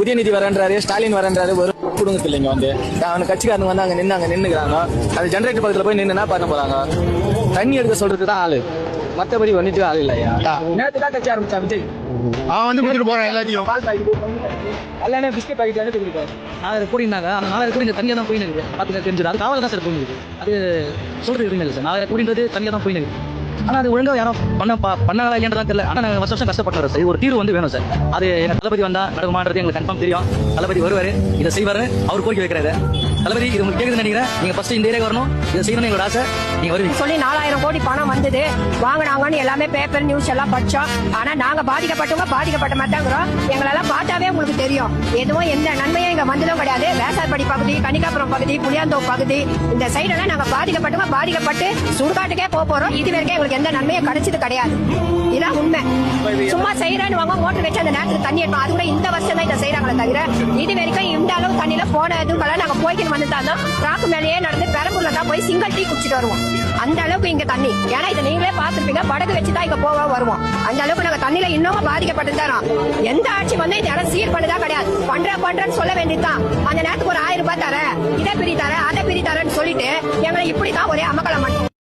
உதயநிதி வரன்றாரு ஸ்டாலின் வரன்றாரு ஒரு குடும்பத்து இல்லைங்க வந்து. அவன் கட்சிக்காரங்க வந்து அங்க நின்று அங்க நின்னுக்கிறாங்க. அது ஜெனரேட்டர் பக்கத்துல போய் நின்னுனா பண்ண போறாங்க? தண்ணி எடுக்க சொல்றது தான் ஆளு. மத்தபடி வந்துட்டு ஆள் இல்லையா நேற்று தான் கட்சி ஆரம்பிச்சா விஜய். அவன் வந்து கொடுத்துட்டு போறான் எல்லாத்தையும். பால் பாக்கெட் பிஸ்கெட் பாக்கெட் வந்து கொடுப்பாரு கோடினாங்க அந்த நாலாயிரம் கோடி தனியாக தான் போயின்னு இருக்குது பார்த்துக்க தெரிஞ்சது. அது காவல் தான் சார் போயின்னு அது சொல்றது இல்லை சார். நாலாயிரம் கோடின்றது தனியாக தான் போயின்னு இருக்குது ஆனால் அது ஒழுங்கா யாரும் பண்ண பா பண்ணாங்களா இல்லைன்றதான் தெரியல. ஆனால் நாங்கள் வருஷம் வருஷம் கஷ்டப்பட்டுறோம் சார். இது ஒரு தீர்வு வந்து வேணும் சார். அது எங்கள் தளபதி வந்தால் நடக்குமான்றது எங்களுக்கு கன்ஃபார்ம் தெரியும். தளபதி வருவார் இதை செய்வார் அவர் கோரிக்கை வைக்கிறாரு. தளபதி இது உங்களுக்கு கேட்குதுன்னு நினைக்கிறேன். நீங்கள் ஃபஸ்ட்டு இந்த ஏரியா வரணும். இதை செய்யணும்னு எங்களோட ஆசை. நீங்கள் வருவீங்க. சொல்லி நாலாயிரம் கோடி பணம் வந்தது. வாங்கினாங்கன்னு எல்லாமே பேப்பர் நியூஸ் எல்லாம் படித்தோம் ஆனா நாங்க பாதிக்கப்பட்டவங்க பாதிக்கப்பட்ட மாட்டாங்கிறோம் எங்களால் உங்களுக்கு தெரியும். எதுவும் எந்த நன்மையும் இங்க வந்ததும் கிடையாது. வேசார்படி பகுதி கனிகாபுரம் பகுதி புளியாந்தோ பகுதி. இந்த சைடெல்லாம் நாங்க பாதிக்கப்பட்டு பாதிக்கப்பட்டு சுடுகாட்டுக்கே போக போறோம். இது வரைக்கும் எங்களுக்கு எந்த நன்மையும் கிடைச்சது கிடையாது. இதான் உண்மை. சும்மா செய்யறேன்னு வாங்க மோட்டர் வச்சு அந்த நேரத்துல தண்ணி எடுப்போம். அது கூட இந்த வருஷம் தான் இதை செய்யறாங்களே தவிர இது வரைக்கும் இந்த அளவு தண்ணியில போன இதுக்கெல்லாம் நாங்க போய்க்கிட்டு வந்துட்டாலும் ராக்கு மேலேயே போய் சிங்கிள் டீ குடிச்சிட்டு வருவோம். அந்த அளவுக்கு இங்க தண்ணி. ஏன்னா இதை நீங்களே பார்த்துருப்பீங்க. படகு வச்சு தான் இங்க போக வருவோம். அந்த அளவுக்கு நாங்க தண்ணியில இன்னமும் பாதிக்கப்பட்டு தரோம் எந்த ஆட்சி வந்து இந்த இடம் சீர் பண்ணதா கிடையாது. பண்ற பண்றேன்னு சொல்ல வேண்டியதுதான். அந்த நேரத்துக்கு ஒரு ஆயிரம் ரூபாய் தர இதை பிரி தர அதை பிரி தரேன்னு சொல்லிட்டு எங்களை இப்படிதான் ஒரே அமக்கலம் பண்ணுவோம்